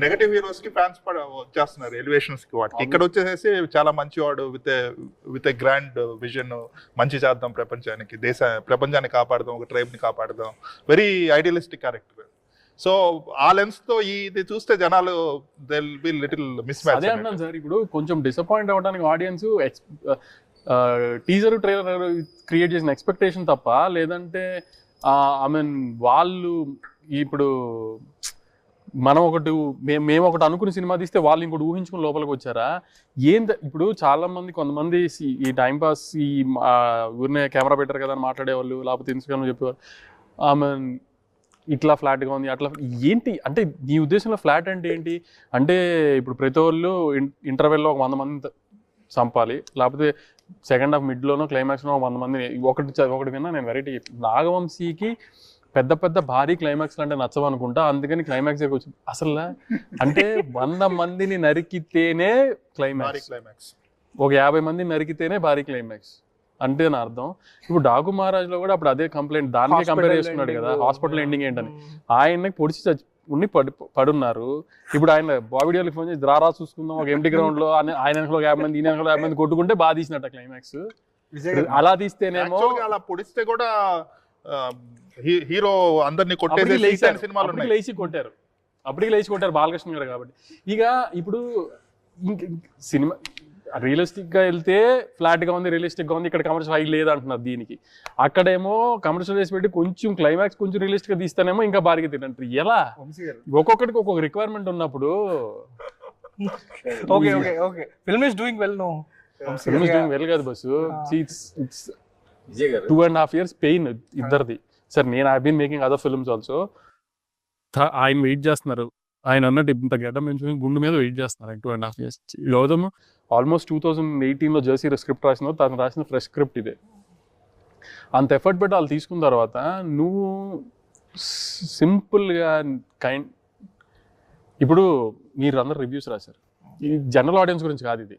Negative హీరోస్కి fans వచ్చేస్తున్నారు ఎలివేషన్స్కి వాటికి ఇక్కడ వచ్చేసేసి చాలా మంచివాడు with with a grand vision మంచి చేద్దాం ప్రపంచానికి దేశ ప్రపంచాన్ని కాపాడదాం ఒక ట్రైబ్ని కాపాడదాం. వెరీ ఐడియలిస్టిక్ క్యారెక్టర్ సో ఆ లెన్స్తో ఇది చూస్తే జనాలు Dil be little mismatch అదే అంటున్నాను సార్ ఇప్పుడు కొంచెం డిసప్పాయింట్ అవ్వడానికి ఆడియన్స్ టీజర్ ట్రైలర్ క్రియేట్ చేసిన ఎక్స్పెక్టేషన్ తప్ప లేదంటే ఐ మీన్ వాళ్ళు ఇప్పుడు మనం ఒకటి మేము మేము ఒకటి అనుకుని సినిమా తీస్తే వాళ్ళు ఇంకోటి ఊహించుకుని లోపలికి వచ్చారా? ఏం ఇప్పుడు చాలా మంది కొంతమంది సి- ఈ టైంపాస్ ఈ ఊరినే కెమెరా పెట్టారు కదా అని మాట్లాడేవాళ్ళు లేకపోతే ఇన్స్టాగ్రామ్ చెప్పేవారు ఆమె ఇట్లా ఫ్లాట్గా ఉంది అట్లా ఏంటి? అంటే నీ ఉద్దేశంలో ఫ్లాట్ అంటే ఏంటి? అంటే ఇప్పుడు ప్రతి వాళ్ళు ఇంటర్వెల్లో ఒక వంద మంది చంపాలి లేకపోతే సెకండ్ హాఫ్ మిడ్లోనో క్లైమాక్స్లో ఒక వంద మంది ఒకటి ఒకటి విన్నా నేను వెరైటీ నాగవంశీకి పెద్ద పెద్ద భారీ క్లైమాక్స్లు అంటే నచ్చవు అనుకుంటా అందుకని క్లైమాక్స్ వచ్చి అసలు అంటే వంద మందిని నరికితేనే క్లైమాక్స్ క్లైమాక్స్ ఒక యాభై మందిని నరికితేనే భారీ క్లైమాక్స్ అంటే నా అర్థం. ఇప్పుడు డాకు మహారాజ్లో కూడా అప్పుడు అదే కంప్లైంట్ దానికే కంపేర్ చేసుకున్నాడు కదా. హాస్పిటల్ ఎండింగ్ ఏంటని. ఆయన్ని పొడిచి చచ్చి ఉండి పడి పడున్నారు. ఇప్పుడు ఆయన బావిడియోకి ఫోన్ చేసి రారా చూసుకుందాం. ఒక ఎంటీ గ్రౌండ్లో ఆయన ఒక యాభై మంది ఈయన యాభై మంది కొట్టుకుంటే బాగా తీసినట్ట క్లైమాక్స్ అలా తీస్తేనేమో అలా పొడిస్తే కూడా హీరో అందరినీ కొట్టేసి. సినిమాలు లేచి కొట్టారు. అప్పటికి లేచి కొట్టారు బాలకృష్ణ గారు కాబట్టి. ఇక ఇప్పుడు ఇంక సినిమా రియలిస్టిక్గా వెళ్తే ఫ్లాట్గా ఉంది రియలిస్టిక్గా ఉంది ఇక్కడ కమర్షియల్ హై లేదు అంటున్నారు దీనికి. అక్కడేమో కమర్షియల్ వేసి పెట్టి కొంచెం క్లైమాక్స్ కొంచెం రియలిస్టిక్గా తీస్తేనేమో ఇంకా బాగా తినంటారు ఎలా? ఒక్కొక్కడికి ఒక్కొక్క రిక్వైర్మెంట్ ఉన్నప్పుడు okay okay okay film is doing well no film doing well కాదు బస్సు. ఇట్స్ గారు two and half years pain ఇద్దరిది. సార్ నేను I been making other films also ఆయన వెయిట్ చేస్తున్నారు. ఆయన అన్నట్టు ఇంత గడ్డ పెంచుకుని గుండు మీద వెయిట్ చేస్తున్నారు two and half years Gautam? Almost two thousand ఎయిటీన్లో జర్సీ స్క్రిప్ట్ రాసిన తను రాసిన ఫ్రెష్ స్క్రిప్ట్ ఇదే. అంత ఎఫర్ట్ పెట్టి వాళ్ళు తీసుకున్న తర్వాత నువ్వు సింపుల్గా కైండ్ ఇప్పుడు మీరు అందరు రివ్యూస్ రాశారు. ఇది జనరల్ ఆడియన్స్ గురించి కాదు ఇది.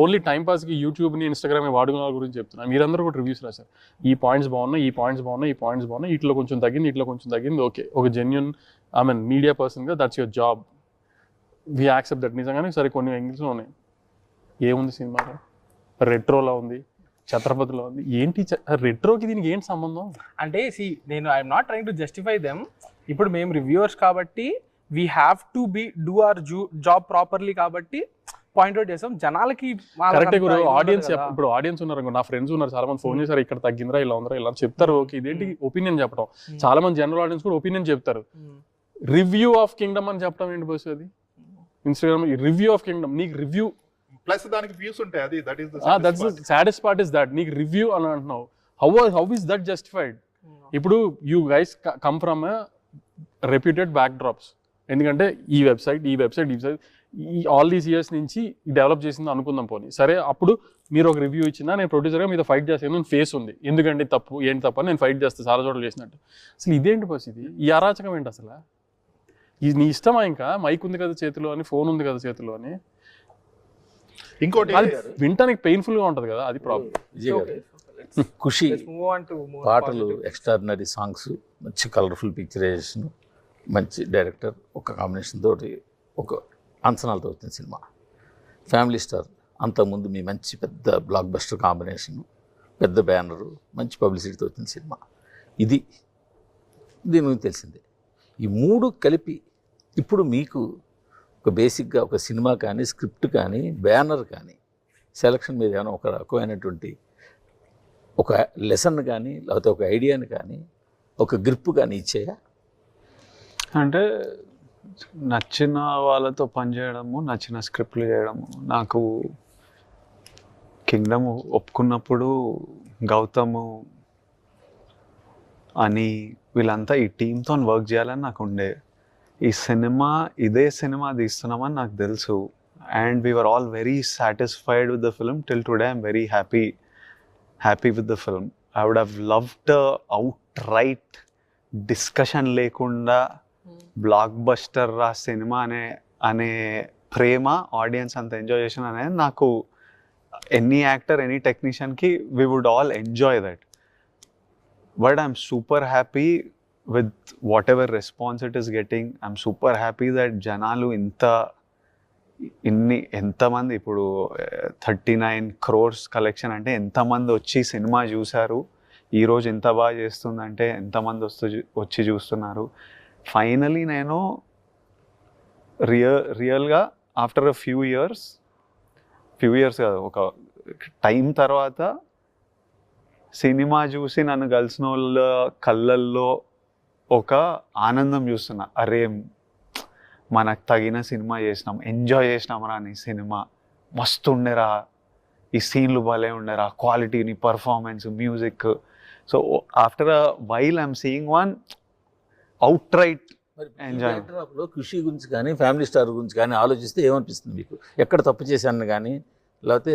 ఓన్లీ టైం పాస్కి యూట్యూబ్ని ఇన్స్టాగ్రామ్ వాడుకున్న వాళ్ళ గురించి చెప్తున్నా. మీరందరూ కూడా రివ్యూస్ రాశారు. ఈ పాయింట్స్ బాగున్నాయి ఈ పాయింట్స్ బాగున్నాయి ఈ పాయింట్స్ బాగున్నాయి. ఇట్లా కొంచెం తగ్గింది ఇట్లా కొంచెం తగ్గింది. ఓకే ఒక జెన్యున్ ఐ మీన్ మీడియా పర్సన్గా that's your job we accept that నిజంగానే సరే కొన్ని యాంగిల్స్లో ఉన్నాయి. ఏముంది సినిమాలో రెట్రోలో ఉంది ఛత్రపతిలో ఉంది. ఏంటి రెట్రోకి దీనికి ఏంటి సంబంధం? అంటే సి నేను I'm not trying to justify them ఇప్పుడు మేము రివ్యూవర్స్ కాబట్టి we have to be do our job properly కాబట్టి పాయింట్ అవుట్ చేసాం. జనాలకి కరెక్ట్ ఉండదు ఆడియన్స్. ఇప్పుడు ఆడియన్స్ ఉన్నారు నా ఫ్రెండ్స్ ఉన్నారు చాలా మంది ఫోన్ చేశారు ఇక్కడ తగ్గిందిరా ఇలా ఉందిరా ఇలా చెప్తారు ఓకే ఇదేంటి ఒపీనియన్ చెప్పడం Hmm. చాలా మంది జనరల్ ఆడియన్స్ కూడా ఒపీనియన్ చెప్తారు. Hmm. రివ్యూ ఆఫ్ కింగ్డమ్ అని చెప్పడం ఏంటి బస్ అది? ఇన్స్టాగ్రామ్ రివ్యూ ఆఫ్ కింగ్డమ్ నీకు రివ్యూ ప్లస్ దానికి వ్యూస్ ఉంటాయి అది that is that's saddest part is that నీకు రివ్యూ అని అంటున్నావు. How how is that justified ఇప్పుడు you guys come from reputed backdrops ఎందుకంటే ఈ వెబ్సైట్ ఈ వెబ్సైట్ ఈ వెబ్సైట్ ఈ ఆల్ దీస్ ఇయర్స్ నుంచి డెవలప్ చేసింది అనుకుందాం పోనీ. సరే అప్పుడు మీరు ఒక రివ్యూ ఇచ్చినా నేను ప్రొడ్యూసర్గా మీద ఫైట్ చేస్తాను నేను ఫేస్ ఉంది. ఎందుకంటే తప్పు ఏంటి తప్ప నేను ఫైట్ చేస్తాను చాలా చోట్ల చేసినట్టు. అసలు ఇదేంటి బస్ ఇది ఈ అరాచకం ఏంటి అసలు? ఇది నీ ఇష్టమా ఇంకా? మైక్ ఉంది కదా చేతిలో అని ఫోన్ ఉంది కదా చేతిలో అని. ఇంకోటి అది వింటానికి పెయిన్ఫుల్గా ఉంటది కదా అది ప్రాబ్లం ఖుషి more పాటలు. ఎక్స్ట్రాడినరీ సాంగ్స్ మంచి కలర్ఫుల్ పిక్చరైజేషన్ మంచి డైరెక్టర్ ఒక కాంబినేషన్ తోటి ఒక అంచనాలతో వచ్చిన సినిమా. ఫ్యామిలీ స్టార్ అంతకుముందు మీ మంచి పెద్ద బ్లాక్ బస్టర్ కాంబినేషన్ పెద్ద బ్యానరు మంచి పబ్లిసిటీతో వచ్చిన సినిమా. ఇది దీని గురించి తెలిసిందే. ఈ మూడు కలిపి ఇప్పుడు మీకు ఒక బేసిక్గా ఒక సినిమా కానీ స్క్రిప్ట్ కానీ బ్యానర్ కానీ సెలక్షన్ మీద ఏమైనా ఒక రకమైనటువంటి ఒక లెసన్ కానీ లేకపోతే ఒక ఐడియాని కానీ ఒక గ్రిప్ కానీ ఇచ్చేయా? అంటే నచ్చిన వాళ్ళతో పనిచేయడము నచ్చిన స్క్రిప్ట్లు చేయడము నాకు కింగ్డమ్ ఒప్పుకున్నప్పుడు గౌతము అని వీళ్ళంతా ఈ టీంతో వర్క్ చేయాలని నాకు ఉండే. ఈ సినిమా ఇదే సినిమా తీస్తున్నామని నాకు తెలుసు. And we're all very satisfied with the film till today I'm very happy happy with the film I would have loved outright discussion లేకుండా బ్లాక్ బస్టర్ రా సినిమా అనే అనే ప్రేమ ఆడియన్స్ అంత ఎంజాయ్ చేసిన అనేది నాకు any actor any టెక్నీషియన్కి we would all enjoy that but I'm super happy with whatever response it is getting, I'm super happy that జనాలు ఇంత ఇన్ని ఎంతమంది ఇప్పుడు థర్టీ నైన్ క్రోర్స్ కలెక్షన్ అంటే ఎంతమంది వచ్చి సినిమా చూశారు? ఈరోజు ఎంత బాగా చేస్తుందంటే ఎంతమంది వస్తూ వచ్చి చూస్తున్నారు? ఫైనలీ నేను రియల్ రియల్గా after a few years few years కాదు ఒక టైం తర్వాత సినిమా చూసి నన్ను కలిసిన వాళ్ళ కళ్ళల్లో ఒక ఆనందం చూస్తున్నా. అరే మనకు తగిన సినిమా చేసినాం ఎంజాయ్ చేసినామరా నీ సినిమా. మస్తు ఉండేరా ఈ సీన్లు భలే ఉండేరా క్వాలిటీని performance music. So after a while I'm seeing one outright. లో కృషి గురించి కానీ ఫ్యామిలీ స్టార్ గురించి కానీ ఆలోచిస్తే ఏమనిపిస్తుంది మీకు ఎక్కడ తప్పు చేశాను కానీ లేకపోతే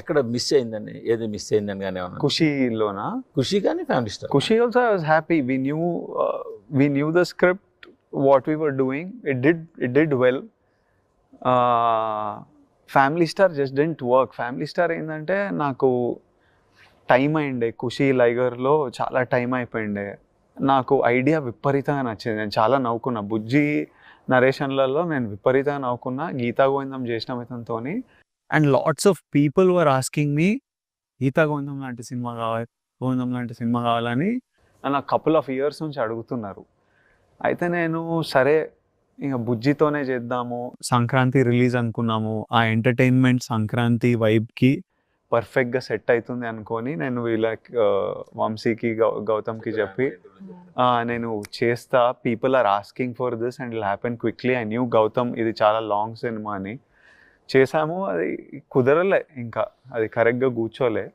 ఎక్కడ మిస్ అయిందని ఏది మిస్ అయిందని కానీ ఏమన్నా ఖుషీలోనా ఖుషి కానీ family star I was happy. We knew uh, we knew the script, what we were doing. It did it did well. Uh, family star just dent work family star ఏంటంటే నాకు time అయిండే ఖుషి లైగర్లో చాలా time అయిపోయిండే నాకు idea విపరీతంగా నచ్చింది. నేను చాలా నవ్వుకున్నా. బుజ్జి నరేషన్లలో నేను విపరీతంగా నవ్వుకున్నా. గీతా గోవిందం చేసిన ఇతనితో and lots of people were asking me Geetha Govindam లాంటి సినిమా కావాలి గోవిందం లాంటి సినిమా కావాలని నన్ను కపుల్ ఆఫ్ ఇయర్స్ నుంచి అడుగుతున్నారు. అయితే నేను సరే ఇంకా బుజ్జితోనే చేద్దాము సంక్రాంతి రిలీజ్ అనుకున్నాము. ఆ ఎంటర్టైన్మెంట్ సంక్రాంతి వైబ్కి పర్ఫెక్ట్గా సెట్ అవుతుంది అనుకొని నేను వీళ్ళకి వంశీకి గౌ గౌతమ్కి చెప్పి నేను చేస్తా. People are asking for this and I'll happen quickly I knew Gautam ఇది చాలా లాంగ్ సినిమా అని. చేసాము అది కుదరలే ఇంకా. అది కరెక్ట్గా కూర్చోలే.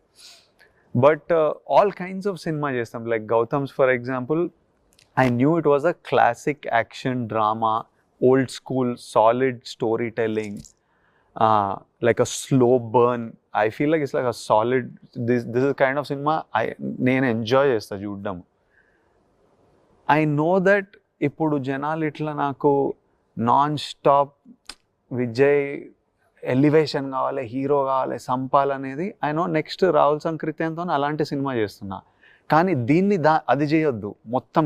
బట్ ఆల్ కైండ్స్ ఆఫ్ సినిమా చేస్తాం. Like Gautam's for example I knew it was a classic action drama old school solid storytelling like a slow burn I feel like it's like a solid this this is kind of cinema I నేను enjoy చేస్తాను చూడడం. I know that ఇప్పుడు జనాలు ఇట్లా నాకు non stop Vijay elevation కావాలి hero కావాలి సంపాలనేది ఐ నో నెక్స్ట్ రాహుల్ సంకృత్యంతో అలాంటి సినిమా చేస్తున్నా. కానీ దీన్ని దా అది చేయొద్దు. మొత్తం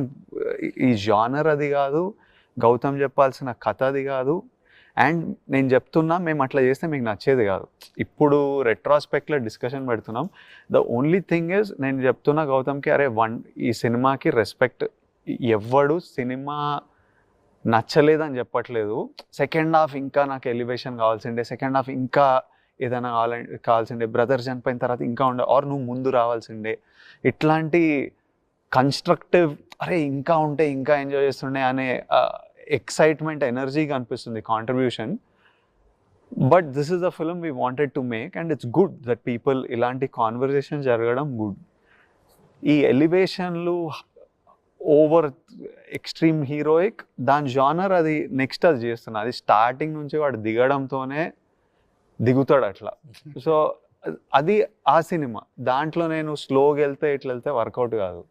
ఈ జానర్ అది కాదు. గౌతమ్ చెప్పాల్సిన కథ అది కాదు. అండ్ నేను చెప్తున్నా మేము అట్లా చేస్తే మీకు నచ్చేది కాదు. ఇప్పుడు రెట్రాస్పెక్ట్లో డిస్కషన్ పెడుతున్నాం. ద ఓన్లీ థింగ్ ఇస్ నేను చెప్తున్నా గౌతమ్కి అరే వన్ ఈ సినిమాకి రెస్పెక్ట్ ఎవ్వడు సినిమా నచ్చలేదని చెప్పట్లేదు. సెకండ్ హాఫ్ ఇంకా నాకు ఎలివేషన్ కావాల్సిండే సెకండ్ హాఫ్ ఇంకా ఏదైనా కావాలంటే కావాల్సిండే బ్రదర్ చనిపోయిన తర్వాత ఇంకా ఉండే ఆర్ నువ్వు ముందు రావాల్సిండే ఇట్లాంటి కన్స్ట్రక్టివ్ అరే ఇంకా ఉంటే ఇంకా ఎంజాయ్ చేస్తుండే అనే ఎక్సైట్మెంట్ ఎనర్జీ కనిపిస్తుంది contribution but this is the film we wanted to make and it's good that people ఇలాంటి కాన్వర్జేషన్ జరగడం గుడ్ ఈ ఎలివేషన్లు ఓవర్ ఎక్స్ట్రీమ్ హీరోయిక్ దాని జానర్ అది నెక్స్ట్ అది చేస్తున్నా. అది స్టార్టింగ్ నుంచి వాడు దిగడంతోనే దిగుతాడు అట్లా. సో అది ఆ సినిమా. దాంట్లో నేను స్లోగా వెళ్తే ఇట్లా వెళ్తే వర్కౌట్ కాదు.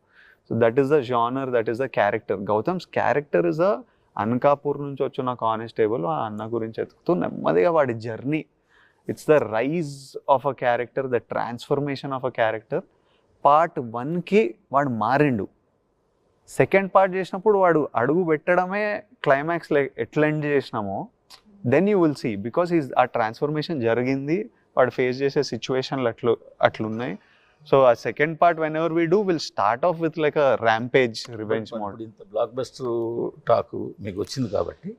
So that is the genre that is the character Gautam's character is a Anakapur నుంచి వచ్చిన కానిస్టేబుల్ ఆ అన్న గురించి ఎతుకుతూ నెమ్మదిగా వాడి journey. It's the rise of a character the transformation of a character part వన్కి వాడు మారిండు. సెకండ్ పార్ట్ చేసినప్పుడు వాడు అడుగు పెట్టడమే క్లైమాక్స్ ఎట్లా end చేసినామో then you will see because is ఆ ట్రాన్స్ఫర్మేషన్ జరిగింది వాడు ఫేస్ చేసే సిచ్యువేషన్లు అట్లు అట్లున్నాయి. so uh second part whenever we do will start off with like a rampage revenge mode ఇప్పుడు ఇంత బ్లాక్ బస్టర్ టాక్ మీకు వచ్చింది కాబట్టి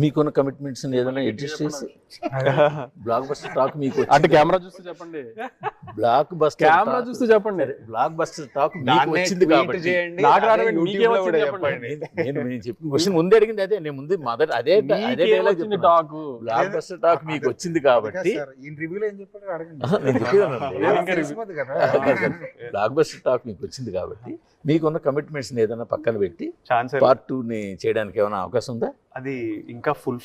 మీకున్న కమిట్మెంట్స్ ఏదైనా అడ్జస్ట్ చేసి బ్లాక్ బస్టర్ టాక్ మీకు అటు కెమెరా చూస్తూ చెప్పండి. బ్లాక్ బస్టర్ కెమెరా చూస్తూ చెప్పండి. బ్లాక్ బస్టర్ టాక్ మీకు వచ్చింది కాబట్టి. నాకు రావడం చెప్పండి. నేను నేను చెప్పిన క్వశ్చన్ ముందు అడిగింది అదే. నేను ముందు మొదట అదే అదే వచ్చింది టాక్ బ్లాక్ బస్టర్ టాక్ మీకు వచ్చింది కాబట్టి. రివ్యూలో ఏం చెప్పాడు అడగండి. బ్లాక్ బస్టర్ టాక్ మీకు వచ్చింది కాబట్టి. మీకున్న కమిట్మెంట్స్ ఏదైనా పక్కన పెట్టి పార్ట్ టూ ని చేయడానికి ఏమైనా అవకాశం ఉందా? అది ఇంకా ఫుల్